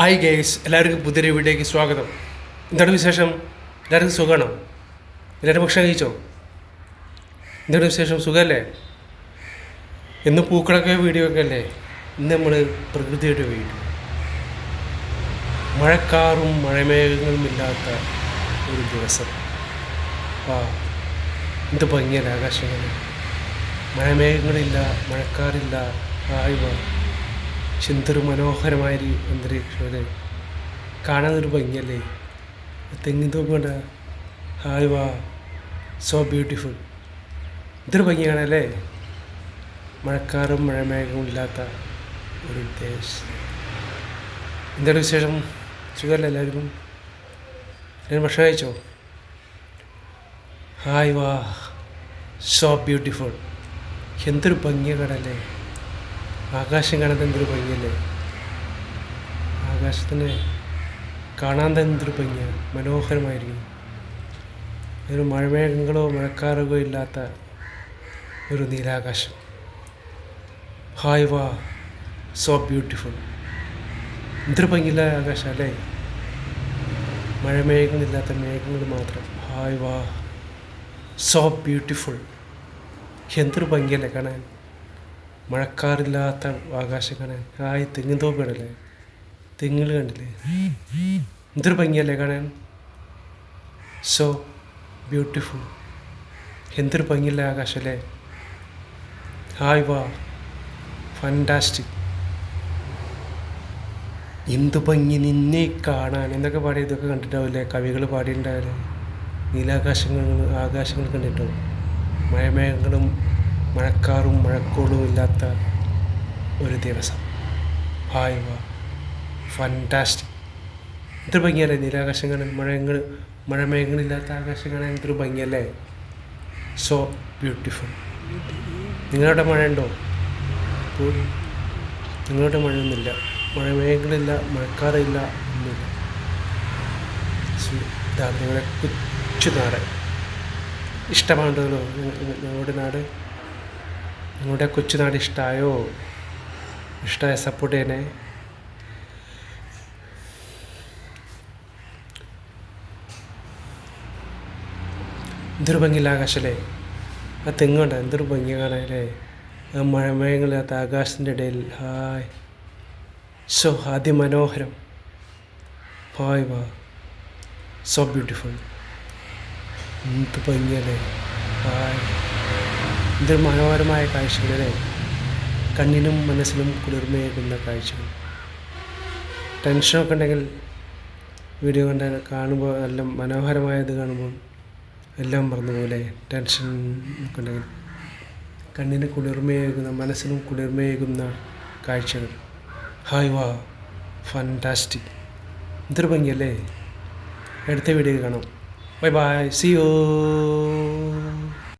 Hi guys എല്ലാവർക്കും പുതിയൊരു വീഡിയോയ്ക്ക് സ്വാഗതം. എന്താണ് വിശേഷം? എല്ലാവർക്കും സുഖമാണോ എല്ലാവരും ഭക്ഷണം കഴിച്ചോ? എന്താണ് വിശേഷം? സുഖമല്ലേ ഇന്ന് പൂക്കളൊക്കെ വീഡിയോ ഒക്കെ അല്ലേ? ഇന്ന് നമ്മൾ പ്രകൃതിയുടെ വീഡിയോ മഴക്കാറും മഴമേഘങ്ങളും ഇല്ലാത്ത ഒരു ദിവസം. ആ എന്ത് ഭംഗിയല്ല ആകാശങ്ങൾ മഴമേഘങ്ങളില്ല മഴക്കാറില്ല. ആയി വാ പക്ഷെ എന്തൊരു മനോഹരമായൊരു അന്തരീക്ഷം അല്ലേ കാണാനൊരു ഭംഗിയല്ലേ? തെങ്ങി കണ്ട ഹായ് വാ സോ ബ്യൂട്ടിഫുൾ ഇതൊരു ഭംഗിയാണ് അല്ലേ മഴക്കാറും മഴമേഘവും ഇല്ലാത്ത ഒരു ദേശം. എന്താണ് വിശേഷം? സുഖമല്ല എല്ലാവർക്കും ഞാൻ ഭക്ഷണം കഴിച്ചോ? ഹായ് വാ സോ ബ്യൂട്ടിഫുൾ എന്തൊരു ഭംഗിയ കടല്ലേ ആകാശം കാണാൻ എന്തൊരു ഭംഗിയല്ലേ? ആകാശത്തിനെ കാണാൻ തന്നെ എന്തൊരു ഭംഗിയാണ് മനോഹരമായിരിക്കും ഒരു മഴമേഘങ്ങളോ മഴക്കാറുകളോ ഇല്ലാത്ത ഒരു നീലാകാശം. ഹായ് വാ സോ ബ്യൂട്ടിഫുൾ. എന്തൊരു ഭംഗിയില്ല ആകാശം അല്ലേ? മഴമേഘങ്ങളില്ലാത്ത മേഘങ്ങൾ മാത്രം. ഹായ് വാ സോ ബ്യൂട്ടിഫുൾ. എന്തൊരു ഭംഗിയല്ലേ കാണാൻ? മഴക്കാറില്ലാത്ത ആകാശം കാണാൻ ആയി തെങ്ങിൻ കണ്ടില്ലേ? തെങ്ങുകൾ കണ്ടില്ലേ? എന്തൊരു ഭംഗിയല്ലേ കാണാൻ? സോ ബ്യൂട്ടിഫുൾ എന്തൊരു ഭംഗിയല്ലേ ആകാശം അല്ലേ ഹായ് വാ. ഫണ്ടാസ്റ്റിക് എന്ത് ഭംഗി നിന്നെ കാണാൻ? എന്നൊക്കെ പാടി ഇതൊക്കെ കണ്ടിട്ടാവില്ലേ കവികൾ പാടിയിട്ടുണ്ടാവില്ലേ? നീലാകാശങ്ങൾ ആകാശങ്ങൾ കണ്ടിട്ടുണ്ടാവും മഴമേഘങ്ങളും മഴക്കാറും മഴക്കോളും ഇല്ലാത്ത ഒരു ദിവസം. ഹായ് വാ. ഫണ്ടാസ്റ്റിക് എന്തൊരു ഭംഗിയല്ലേ? നിരാകാശങ്ങൾ മഴയങ്ങൾ മഴമേഘങ്ങളില്ലാത്ത ആകാശങ്ങൾ എത്ര ഭംഗിയല്ലേ? സോ ബ്യൂട്ടിഫുൾ നിങ്ങളുടെ മഴ ഉണ്ടോ നിങ്ങളുടെ മഴയൊന്നുമില്ല. മഴമേഘങ്ങളില്ല മഴക്കാറില്ല ഒന്നുമില്ല. ഇതാണ് നിങ്ങളുടെ കൊച്ചു നാട്. ഇഷ്ടമാണ്ടല്ലോ ഞങ്ങളുടെ നാട്? നിങ്ങളുടെ കൊച്ചുനാട് ഇഷ്ടമായോ ഇഷ്ടമായ സപ്പോർട്ട് ചെയ്യണേ. എന്തൊരു ഭംഗിയില്ല ആകാശല്ലേ? ആ തെങ്ങുണ്ട എന്തൊരു ഭംഗി കാണാനല്ലേ? ആ മഴമയങ്ങളില്ലാത്ത ആകാശത്തിന്റെ ഇടയിൽ. ഹായ്. സോ അതിമനോഹരം. ഹായ് വാ. So beautiful. എന്ത് ഭംഗിയല്ലേ? ഹായ്. എന്തൊരു മനോഹരമായ കാഴ്ചകളല്ലേ കണ്ണിനും മനസ്സിനും കുളിർമയേകുന്ന കാഴ്ചകൾ ടെൻഷനൊക്കെ ഉണ്ടെങ്കിൽ വീഡിയോ കണ്ട കാണുമ്പോൾ നല്ല മനോഹരമായത് കാണുമ്പോൾ എല്ലാം പറഞ്ഞ പോലെ ടെൻഷൻ ഒക്കെ ഉണ്ടെങ്കിൽ. കണ്ണിന് കുളിർമയേകുന്ന മനസ്സിനും കുളിർമയേകുന്ന കാഴ്ചകൾ. ഹായ് വാ. ഫാന്റാസ്റ്റിക് എന്തൊരു ഭംഗിയല്ലേ? അടുത്ത വീഡിയോ കാണാം. Bye bye. C U